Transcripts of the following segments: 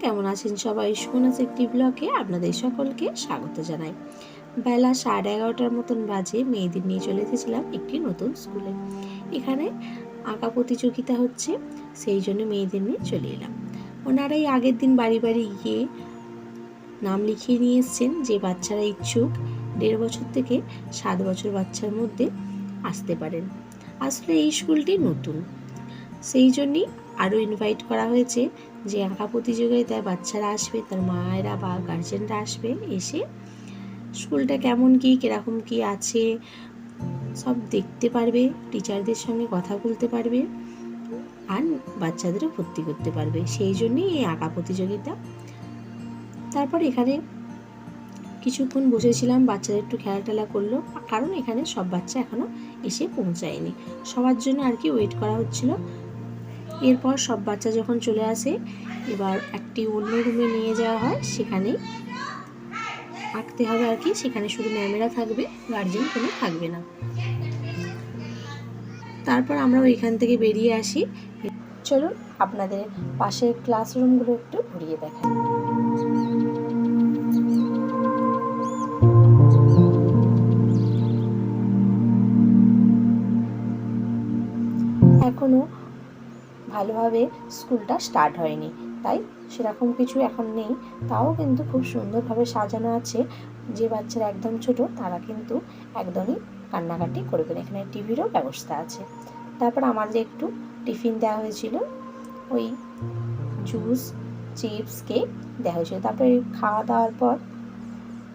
কেমন আছেন সবাই? সুমনাস একটি ব্লকে আপনাদের সকলকে স্বাগত জানাই। বেলা সাড়ে এগারোটার মতন বাজে, মেয়েদের নিয়ে চলে এসেছিলাম একটি নতুন স্কুলে। এখানে আঁকা প্রতিযোগিতা হচ্ছে, সেই জন্য মেয়েদের নিয়ে চলে এলাম। ওনারাই আগের দিন বাড়ি বাড়ি গিয়ে নাম লিখিয়ে নিয়ে এসছেন যে বাচ্চারা ইচ্ছুক, দেড় বছর থেকে সাত বছর বাচ্চার মধ্যে আসতে পারেন। আসলে এই স্কুলটি নতুন। সেই জন্যই আরও ইনভাইট করা হয়েছে যে আঁকা প্রতিযোগিতায় বাচ্চারা আসবে, তার মায়েরা বা গার্জেনরা আসবে এসে স্কুলটা কেমন কী, কীরকম কী আছে, সব দেখতে পারবে টিচারদের সঙ্গে কথা বলতে পারবে আর বাচ্চাদেরও ভর্তি করতে পারবে। সেই জন্যই এই আঁকা প্রতিযোগিতা। তারপর এখানে কিছুক্ষণ বসেছিলাম বাচ্চাদের একটু খেলা টেলা করল, কারণ এখানে সব বাচ্চা এখনও এসে পৌঁছায়নি। সবার জন্য আর কি ওয়েট করা হচ্ছিল। এরপর সব বাচ্চা যখন চলে আসে, এবার একটি অন্য রুমে নিয়ে যাওয়া হয়। সেখানে আঁকতে হবে আর কি, সেখানে শুধু ম্যামেরা থাকবে গার্জেন কোনো থাকবে না। তারপর আমরা ওইখান থেকে বেরিয়ে আসি। চলুন আপনাদের পাশের ক্লাসরুমগুলো একটু ঘুরিয়ে দেখাই। এখনও ভালোভাবে স্কুলটা স্টার্ট হয়নি। তাই সেরকম কিছু এখন নেই। তাও কিন্তু খুব সুন্দরভাবে সাজানো আছে। যে বাচ্চারা একদম ছোট, তারা কিন্তু একদমই কান্নাকাটি করবে না। এখানে টিভিরও ব্যবস্থা আছে। তারপর আমাদের একটু টিফিন দেওয়া হয়েছিল। ওই জুস চিপস কেক দেওয়া হয়েছিল। তারপরে খাওয়া দাওয়ার পর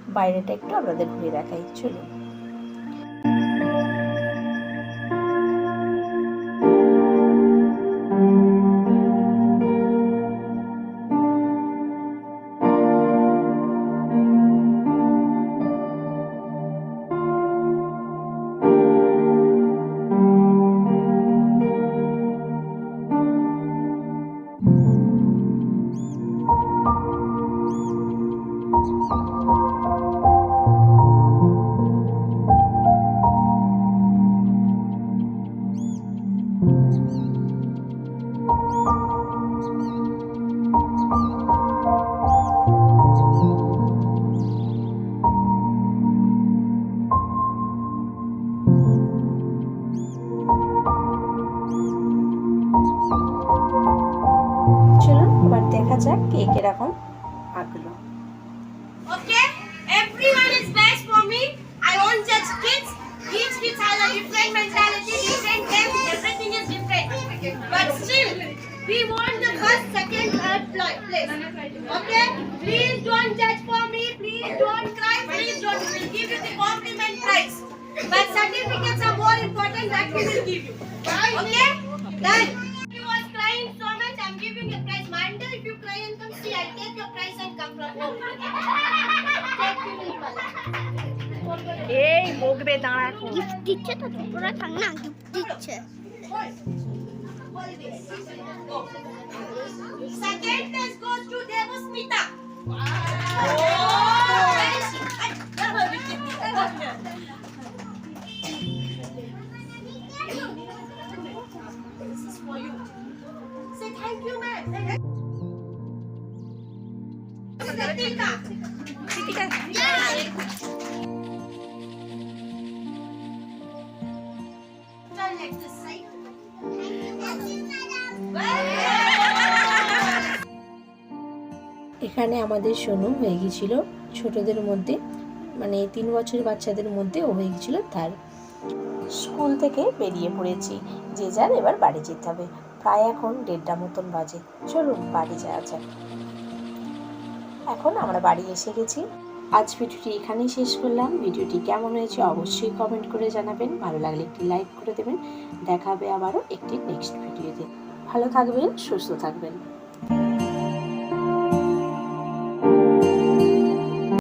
বাইরেটা একটু আপনাদের ঘুরে দেখাই। চলুন। যাক কে কিরকম আঁকলো Okay? Everyone is best for me. I won't judge kids. Each kid has a different mentality, different taste, everything is different. But still, we want the first, second, third pl- place. Okay? Please don't judge for me. Please don't cry. Please don't. We will give you the compliment prize. But certificates are more important that we will give you. Okay? Done. এই বকবে দাঁড়া এখন gift দিচ্ছে তো তোরা থাক না gift দিচ্ছে Second place goes to Devasmita. This is for you. Say thank you, ma'am. এখানে আমাদের সোনু হয়ে গেছিল ছোটদের মধ্যে মানে তিন বছরের বাচ্চাদের মধ্যে ও হয়ে গেছিল তার স্কুল থেকে বেরিয়ে পড়েছি। যে যার এবার বাড়ি যেতে হবে। প্রায় এখন দেড়টা মতন বাজে। চলুন বাড়ি যাওয়া যাক। এখন আমরা বাড়ি এসে গেছি। আজ ভিডিওটি এখানেই শেষ করলাম। ভিডিওটি কেমন হয়েছে অবশ্যই কমেন্ট করে জানাবেন। ভালো লাগলে একটি লাইক করে দেবেন। দেখাবে আবারও একটি নেক্সট ভিডিওতে ভালো থাকবেন, সুস্থ থাকবেন।